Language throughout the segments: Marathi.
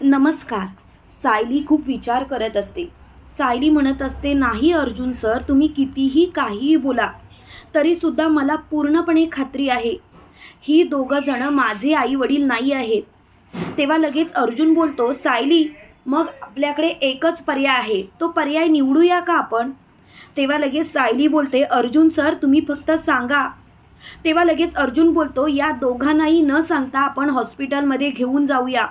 नमस्कार. सायली खूप विचार करत असते. सायली म्हणत असते नाही अर्जुन सर तुम्ही कितीही काहीही बोला तरीसुद्धा मला पूर्णपणे खात्री आहे. ही दोघं जणं माझे आई वडील नाही आहेत. तेव्हा लगेच अर्जुन बोलतो सायली मग आपल्याकडे एकच पर्याय आहे. तो पर्याय निवडूया का आपण? तेव्हा लगेच सायली बोलते अर्जुन सर तुम्ही फक्त सांगा. तेव्हा लगेच अर्जुन बोलतो या दोघांनाही न सांगता आपण हॉस्पिटलमध्ये घेऊन जाऊया.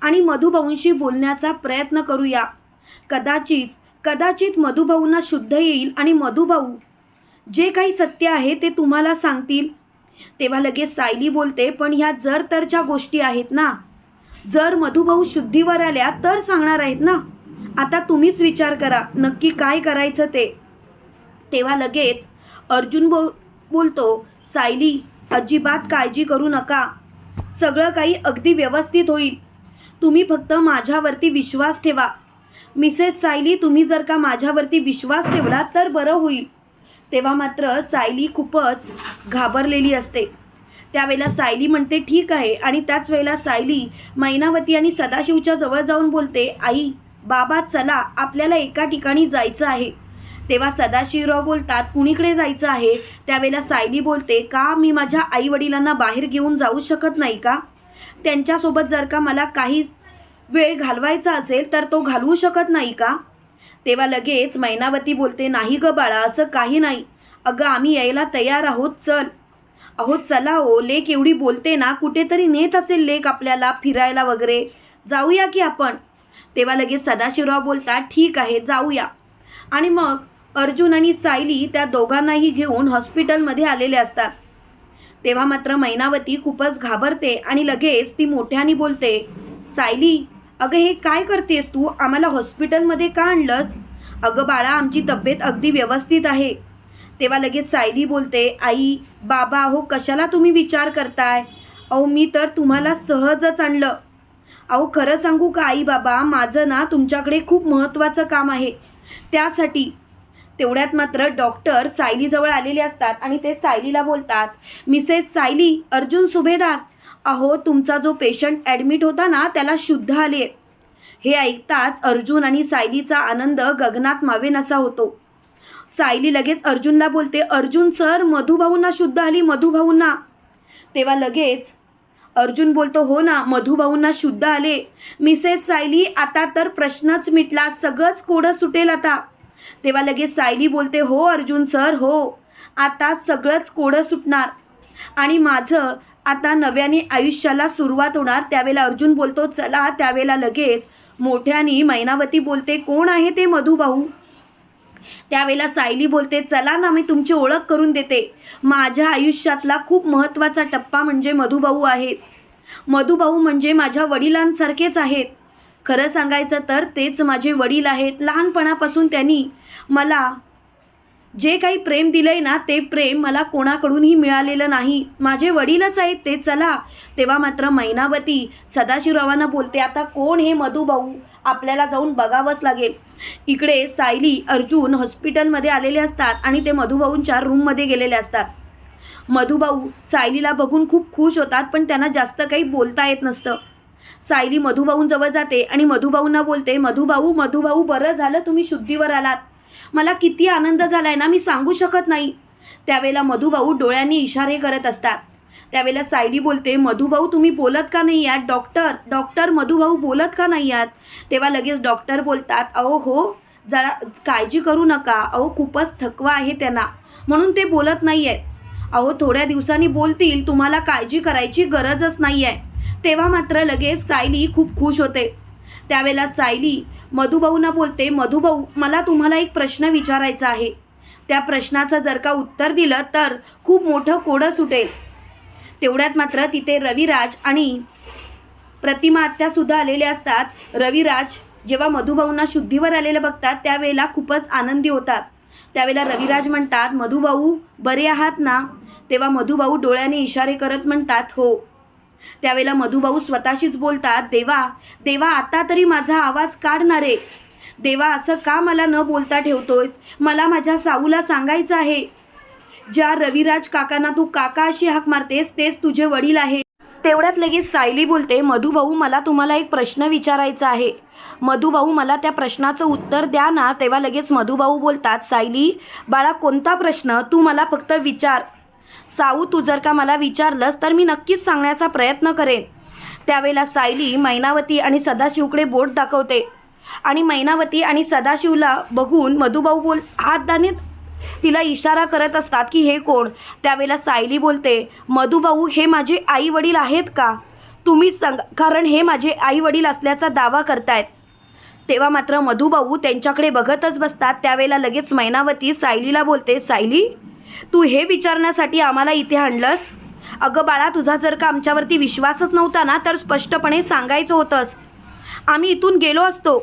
आणि मधुभाऊंशी बोलण्याचा प्रयत्न करूया. कदाचित कदाचित मधुभाऊंना शुद्ध येईल आणि मधुभाऊ जे काही सत्य आहे ते तुम्हाला सांगतील. तेव्हा लगेच सायली बोलते पण ह्या जर तरच्या गोष्टी आहेत ना. जर मधुभाऊ शुद्धीवर आल्या तर सांगणार आहेत ना. आता तुम्हीच विचार करा नक्की काय करायचं ते. तेव्हा लगेच अर्जुन बो बोलतो सायली अजिबात काळजी करू नका. सगळं काही अगदी व्यवस्थित होईल. तुम्ही फक्त माझ्यावरती विश्वास ठेवा. मिसेस सायली तुम्ही जर का माझ्यावरती विश्वास ठेवला तर बरं होईल. तेव्हा मात्र सायली खूपच घाबरलेली असते. त्यावेळेला सायली म्हणते ठीक आहे. आणि त्याच वेळेला सायली मैनावती आणि सदाशिवच्या जवळ जाऊन बोलते आई बाबा चला आपल्याला एका ठिकाणी जायचं आहे. तेव्हा सदाशिवराव बोलतात कुणीकडे जायचं आहे? त्यावेळेला सायली बोलते का मी माझ्या आईवडिलांना बाहेर घेऊन जाऊ शकत नाही का? त्यांच्यासोबत जर का मला काही वेळ घालवायचा असेल तर तो घालवू शकत नाही का? तेव्हा लगेच मैनावती बोलते नाही ग बाळा असं काही नाही. अगं आम्ही यायला तयार आहोत चल. अहो चला ओ लेक एवढी बोलते ना कुठेतरी नेत असेल लेक आपल्याला फिरायला वगैरे. जाऊया की आपण? तेव्हा लगेच सदाशिवराव बोलतात ठीक आहे जाऊया. आणि मग अर्जुन आणि सायली त्या दोघांनाही घेऊन हॉस्पिटलमध्ये आलेले असतात. तेव्हा मात्र मैनावती खूपच घाबरते आणि लगेच ती मोठ्याने बोलते सायली अगं हे काय करतेस तू? आम्हाला हॉस्पिटलमध्ये का आणलंस? अगं बाळा आमची तब्येत अगदी व्यवस्थित आहे. तेव्हा लगेच सायली बोलते आई बाबा अहो कशाला तुम्ही विचार करताय? अहो मी तर तुम्हाला सहजच आणलं. अहो खरं सांगू का आई बाबा? माझं ना तुमच्याकडे खूप महत्त्वाचं काम आहे. त्यासाठी तेवढ्यात मात्र डॉक्टर सायलीजवळ आलेले असतात आणि ते सायलीला बोलतात मिसेस सायली अर्जुन सुभेदार अहो तुमचा जो पेशंट ॲडमिट होता ना त्याला शुद्ध आले. हे ऐकताच अर्जुन आणि सायलीचा आनंद गगनात मावेनासा होतो. सायली लगेच अर्जुनला बोलते अर्जुन सर मधुभाऊंना शुद्ध आली मधुभाऊंना. तेव्हा लगेच अर्जुन बोलतो हो ना मधुभाऊंना शुद्ध आले. मिसेस सायली आता तर प्रश्नच मिटला सगळंच कोडं सुटेल आता. तेव्हा लगेच सायली बोलते हो अर्जुन सर हो. आता सगळंच कोडं सुटणार. आणि माझं आता नव्याने आयुष्याला सुरुवात होणार. त्यावेळेला अर्जुन बोलतो चला त्यावेळेला लगेच. मोठ्यानी मैनावती बोलते कोण आहे ते मधुभाऊ? त्यावेळेला सायली बोलते चला ना मी तुमची ओळख करून देते. माझ्या आयुष्यातला खूप महत्त्वाचा टप्पा म्हणजे मधुभाऊ आहेत. मधुभाऊ म्हणजे माझ्या वडिलांसारखेच आहेत. खरं सांगायचं तर तेच माझे वडील आहेत. लहानपणापासून त्यांनी मला जे काही प्रेम दिलंय ना ते प्रेम मला कोणाकडूनही मिळालेलं नाही. माझे वडीलच आहेत ते चला. तेव्हा मात्र मैनावती सदाशिवरावांना बोलते आता कोण हे मधुभाऊ आपल्याला जाऊन बघावंच लागेल. इकडे सायली अर्जुन हॉस्पिटलमध्ये आलेले असतात आणि ते मधुभाऊंच्या रूममध्ये गेलेले असतात. मधुभाऊ सायलीला बघून खूप खुश होतात पण त्यांना जास्त काही बोलता येत नसतं. सायली मधुभाऊंजवळ जाते आणि मधुभाऊंना बोलते मधुभाऊ मधुभाऊ बरं झालं तुम्ही शुद्धीवर आलात. मला किती आनंद झालाय ना मी सांगू शकत नाही. त्यावेळेला मधुभाऊ डोळ्यांनी इशारे करत असतात. त्यावेळेला सायली बोलते मधुभाऊ तुम्ही बोलत का नाही आहात डॉक्टर? डॉक्टर मधुभाऊ बोलत का नाही आहात तेव्हा लगेच डॉक्टर बोलतात अहो हो जरा काळजी करू नका. अहो खूपच थकवा आहे त्यांना. म्हणून ते बोलत नाही आहेत अहो थोड्या दिवसांनी बोलतील तुम्हाला काळजी करायची गरजच नाही आहे तेव्हा मात्र लगेच सायली खूप खुश होते. त्यावेळेला सायली मधुभाऊंना बोलते मधुभाऊ मला तुम्हाला एक प्रश्न विचारायचा आहे. त्या प्रश्नाचं जर का उत्तर दिलं तर खूप मोठं कोडं सुटेल. तेवढ्यात मात्र तिथे रविराज आणि प्रतिमा आत्यासुद्धा आलेले असतात. रविराज जेव्हा मधुभाऊंना शुद्धीवर आलेलं बघतात त्यावेळेला खूपच आनंदी होतात. त्यावेळेला रविराज म्हणतात मधुभाऊ बरे आहात ना? तेव्हा मधुभाऊ डोळ्याने इशारे करत म्हणतात हो. त्यावेळेला मधुभाऊ स्वतःशीच बोलतात देवा देवा आता तरी माझा आवाज काढणारे देवा असं का मला न बोलता ठेवतोयस? मला माझ्या साऊला सांगायचं आहे. ज्या रविराज काकांना तू काका अशी हाक मारतेस तेच तुझे वडील आहे तेवढ्यात लगेच सायली बोलते मधुभाऊ मला तुम्हाला एक प्रश्न विचारायचा आहे. मधुभाऊ मला त्या प्रश्नाचं उत्तर द्या ना. तेव्हा लगेच मधुभाऊ बोलतात सायली बाळा कोणता प्रश्न? तू मला फक्त विचार. साऊ तू जर का मला विचारलंस तर मी नक्कीच सांगण्याचा प्रयत्न करेन. त्यावेळेला सायली मैनावती आणि सदाशिवकडे बोट दाखवते. आणि मैनावती आणि सदाशिवला बघून मधुभाऊ बोल हातदानीत तिला इशारा करत असतात की हे कोण? त्यावेळेला सायली बोलते मधुभाऊ हे माझे आई वडील आहेत का? तुम्हीच सांगा कारण हे माझे आई वडील असल्याचा दावा करतायत. तेव्हा मात्र मधुभाऊ त्यांच्याकडे बघतच बसतात. त्यावेळेला लगेच मैनावती सायलीला बोलते सायली तू हे विचारण्यासाठी आम्हाला इथे आणलंस? अगं बाळा तुझा जर का आमच्यावरती विश्वासच नव्हता ना तर स्पष्टपणे सांगायचं होतंस. आम्ही इथून गेलो असतो.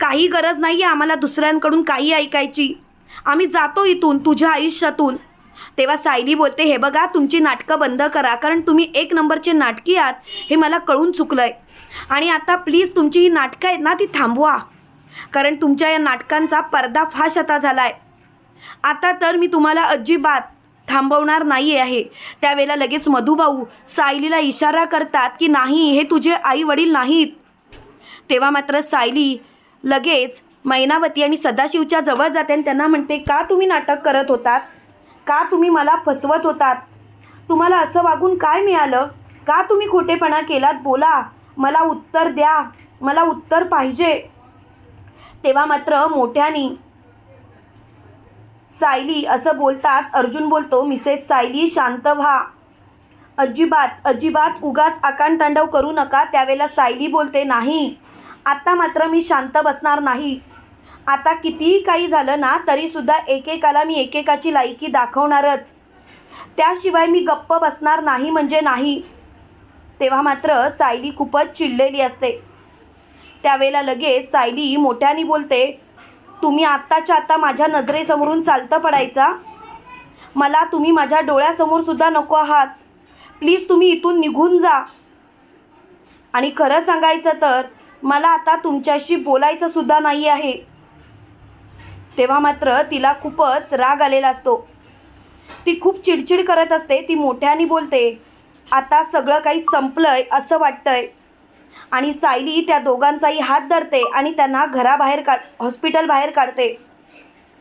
काही गरज नाही आहे आम्हाला दुसऱ्यांकडून काही ऐकायची. आम्ही जातो इथून तुझ्या आयुष्यातून. तेव्हा सायली बोलते हे बघा तुमची नाटकं बंद करा कारण तुम्ही एक नंबरचे नाटकी आहात हे मला कळून चुकलं आहे आणि आता प्लीज तुमची ही नाटकं आहेत ना ती थांबवा. कारण तुमच्या या नाटकांचा पर्दाफाश आता झाला आहे आता तर मी तुम्हाला अजिबात थांबवणार नाही आहे. त्यावेळेला लगेच मधुभाऊ सायलीला इशारा करतात की नाही हे तुझे आई वडील नाहीत. तेव्हा मात्र सायली लगेच मैनावती आणि सदाशिवच्या जवळ जाते आणि त्यांना म्हणते का तुम्ही नाटक करत होतात? का तुम्ही मला फसवत होतात? तुम्हाला असं वागून काय मिळालं? का तुम्ही खोटेपणा केलात? बोला मला उत्तर द्या मला उत्तर पाहिजे. तेव्हा मात्र मोठ्यानी सायली असं बोलताच अर्जुन बोलतो मिसेस सायली शांत व्हा. अजिबात अजिबात उगाच आकांतांडव करू नका त्यावेळेला सायली बोलते नाही आत्ता मात्र मी शांत बसणार नाही. आता कितीही काही झालं ना तरीसुद्धा एकेकाला मी एकेकाची लायकी दाखवणारच. त्याशिवाय मी गप्प बसणार नाही म्हणजे नाही. तेव्हा मात्र सायली खूपच चिडलेली असते. त्यावेळेला लगेच सायली मोठ्याने बोलते तुम्ही आत्ताच्या आत्ता माझ्या नजरेसमोरून चालतं पडायचा. मला तुम्ही माझ्या डोळ्यासमोर सुद्धा नको आहात. प्लीज तुम्ही इथून निघून जा. आणि खरं सांगायचं तर मला आता तुमच्याशी बोलायचं सुद्धा नाही आहे. तेव्हा मात्र तिला खूपच राग आलेला असतो. ती खूप चिडचिड करत असते ती मोठ्याने बोलते आता सगळं काही संपलंय असं वाटतंय. आणि सायली त्या दोघांचाही हात धरते आणि त्यांना घराबाहेर काढ हॉस्पिटल बाहेर काढते.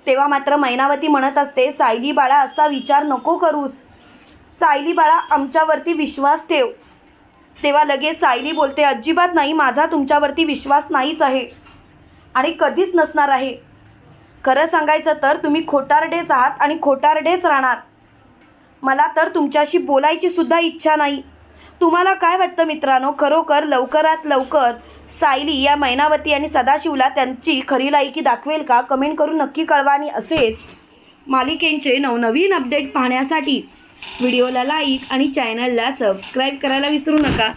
तेव्हा मात्र मैनावती म्हणत असते सायली बाळा असा विचार नको करूस. सायली बाळा आमच्यावरती विश्वास ठेव. तेव्हा लगेच सायली बोलते अजिबात नाही माझा तुमच्यावरती विश्वास नाहीच आहे आणि कधीच नसणार आहे. खरं सांगायचं तर तुम्ही खोटारडेच आहात आणि खोटारडेच राहणार. मला तर तुमच्याशी बोलायची सुद्धा इच्छा नाही. तुम्हाला काय वाटतं मित्रांनो? खरोखर लवकरात लवकर सायली या मैनावती आणि सदाशिवला त्यांची खरी लायकी दाखवेल का? कमेंट करून नक्की कळवा आणि असेच मालिकेंचे नवनवीन अपडेट पाहण्यासाठी व्हिडिओला लाईक आणि चॅनलला सबस्क्राईब करायला विसरू नका.